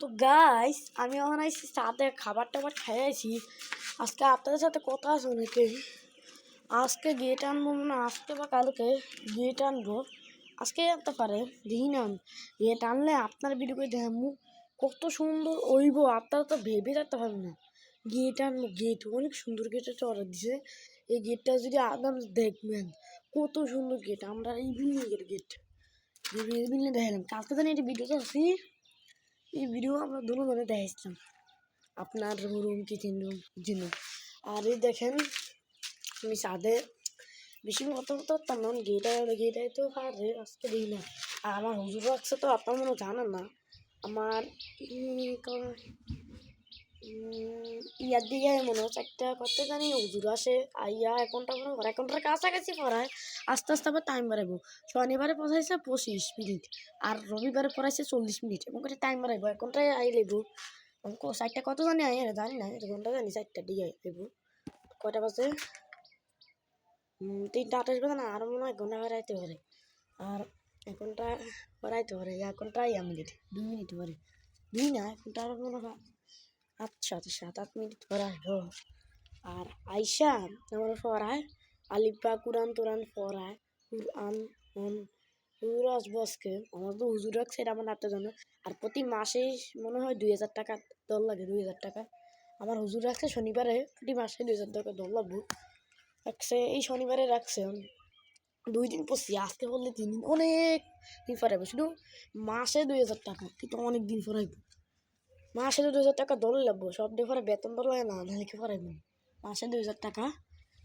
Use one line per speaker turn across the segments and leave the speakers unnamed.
তো গাইস আমি এখন আইসি সাথে খাবার টাবার আইছি। আজকে আপনাদের সাথে কথা আছে অনেকে আজকে গেট আনব মানে আজকে বা কালকে গেট আনব। আজকে আনতে পারে দিই না। গেট আনলে আপনার ভিডিও করে কত সুন্দর ওইব আপনারা তো ভেবে থাকতে পারবেন না। গেট আনব গেট অনেক সুন্দর গেট একটা অর্ডার দিছে। এই গেটটা যদি আপনার দেখবেন, কত সুন্দর গেট আমরা ইভিনিংয়ের গেট ইভিনিংয়ে দেখালাম। কালকে জানি এটা ভিডিওতে আছি। এই ভিডিও আমরা দুনো মানে দেখাইছিলাম আপনার রুম কিচেন রুম জন্য আর এই দেখেন, আমি সাদে বেশি মতো তো তেমন গেটা গেটাই তো আর আজকে দিই না। আর আমার হুজুর রাখছে তো, আপনার মনে জানেন না। আমার ইয়ার দিকে মনে হচ্ছে একটা করতে জানি হুজুর আসে আইয়া একাউন্টটা মনে হয়, একাউন্টের কাছাকাছি পড়ায়। আস্তে আস্তে আবার টাইম বাড়াবো শনিবারে পড়াইছে পঁচিশ মিনিট, আর রবিবারে পড়াইছে চল্লিশ মিনিট এবং করে টাইম বাড়াইবো। একাউন্টটাই আই লেবো। চারটা কত জানি আই জানি না এটা ঘণ্টা জানি দিকে আই লেবো। কয়টা বাজে? তিনটা আঠাশ বাজে না আরও মনে হয় এক ঘণ্টা বাড়াইতে পারে। আর এখনটা বাড়াইতে পারে এখনটা এক মিনিট, দুই মিনিট পরে দুই না এখনটা আরও মনে হয় আচ্ছা তো সাত আট মিনিট পড়ায় হো আর আইসা আমার পড়ায় আলিপা কুরআন তুরান পড়ায়, কুরআন আসব আজকে। আমার তো হুজুর রাখছে, এটা আমার নাটতে জানো আর প্রতি মাসে মনে হয় দুই হাজার টাকা দল লাগে, দুই হাজার টাকা। আমার হুজুর রাখছে শনিবারে, প্রতি মাসে দুই হাজার টাকা দল লাগবো। রাখছে, এই শনিবারে রাখছে। দুই দিন পড়ছি আজকে বললে তিন দিন অনেক দিন পরাইবো শুধু মাসে দুই হাজার টাকা, কিন্তু অনেক দিন পরাইবো মাসে দুই হাজার টাকা দল লাগবো, সব দিয়ে পরে বেতন দল লাগে না, নাহলে কি মাসে দুই হাজার টাকা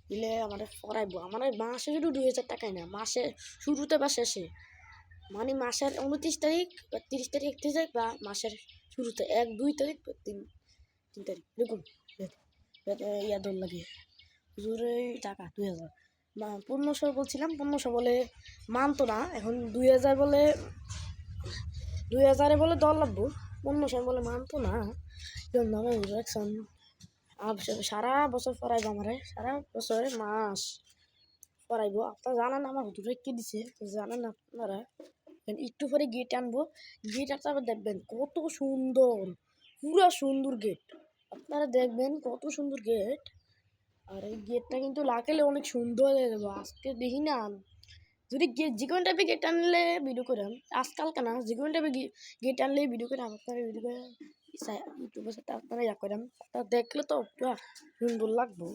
দিলে আমার পড়াইবো আমার মাসে শুধু দুই হাজার টাকাই না, মাসে শুরুতে বা শেষে। মানে মাসের উনত্রিশ তারিখ বা তিরিশ তারিখ একত্রিশ তারিখ বা মাসের শুরুতে, এক, দুই তারিখ বা তিন তিন তারিখ এরকম ইয়া দল লাগে। হুজুরে টাকা, দুই হাজার। মা পনেরোশো বলছিলাম পনেরোশো বলে মানতো না, এখন দুই হাজার বলে, দুই হাজারে বলে দল লাগবো। পনেরোশো বলে মানতো না। জন্য সারা বছর পড়াইবো আমারে, সারা বছরে মাস পড়াইবো। আপনারা জানেন আমার হুজুরে কে দিছে? জানেন আপনারা? একটু পরে গেট আনব। গেট আবার দেখবেন কত সুন্দর, পুরো সুন্দর গেট আপনারা দেখবেন কত সুন্দর গেট আর এই গেটটা কিন্তু লাগালে অনেক সুন্দর আজকে দেখি না। যদি যে কোনো টাইপের গেট আনলে ভিডিও করে আজকালকে না যে কোনো টাইপের গেট আনলে ভিডিও করে আপনারা ভিডিও করে ইউটিউবের সাথে আপনারা ইয়া করেন তা দেখলে তো সুন্দর লাগবো।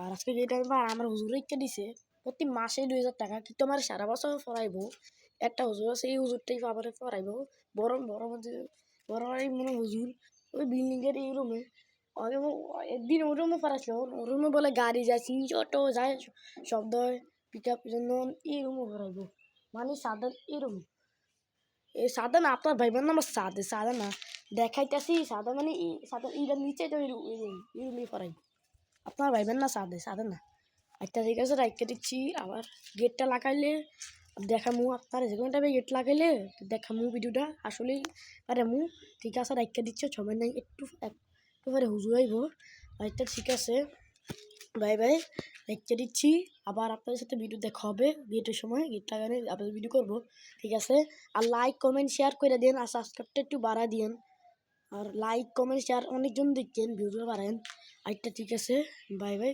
আর আজকে গেট আনব আর আমার হুজুরে দিছে প্রতি মাসে দুই হাজার টাকা, কিন্তু আমার সারা বছর পড়াইবো একটা হুজুর আছে, এই হুজুরটাই আবার পড়াইবো বড় বড় মধ্যে বড় মনে হুজুর ওই বিল্ডিংয়ের এই রুমে একদিন ওই রুমে পড়াছিল ওই বলে গাড়ি যায় সিঞ্চ অটো যায় শব্দ হয়। পিক আপ জন্য এই রুমে মানে সাদা এই রুম এই সাদা না আপনার ভাইবার নাম সাদে সাদা না। দেখাইতেছি সাদা মানে ই সাদা ইটার নিচে তো এই রুম এই রুমে পড়াই আপনার ভাইবেন না সাদে সাদে না। একটা ঠিক আছে রাইকে দিচ্ছি। আবার গেটটা লাগাইলে দেখামু আপনার। যে কোনো টাইপের গেট লাগাইলে দেখা দেখামু ভিডিওটা। আসলেই আরে মু, ঠিক আছে রাইকে দিচ্ছ। ছবে নাই, একটু একটু পরে হুজুর আইব। আরেকটা ঠিক আছে। বাই বাই দেখতে দিচ্ছি। আবার আপনাদের সাথে ভিডিও দেখা হবে গেটের সময় গীতটা গানে আপনাদের ভিডিও করব, ঠিক আছে? আর লাইক কমেন্ট শেয়ার করে দিন, আর সাবস্ক্রাইবটা একটু বাড়া দিন। আর লাইক কমেন্ট শেয়ার অনেকজন দেখছেন ভিডিও বাড়েন আরেকটা ঠিক আছে, বাই বাই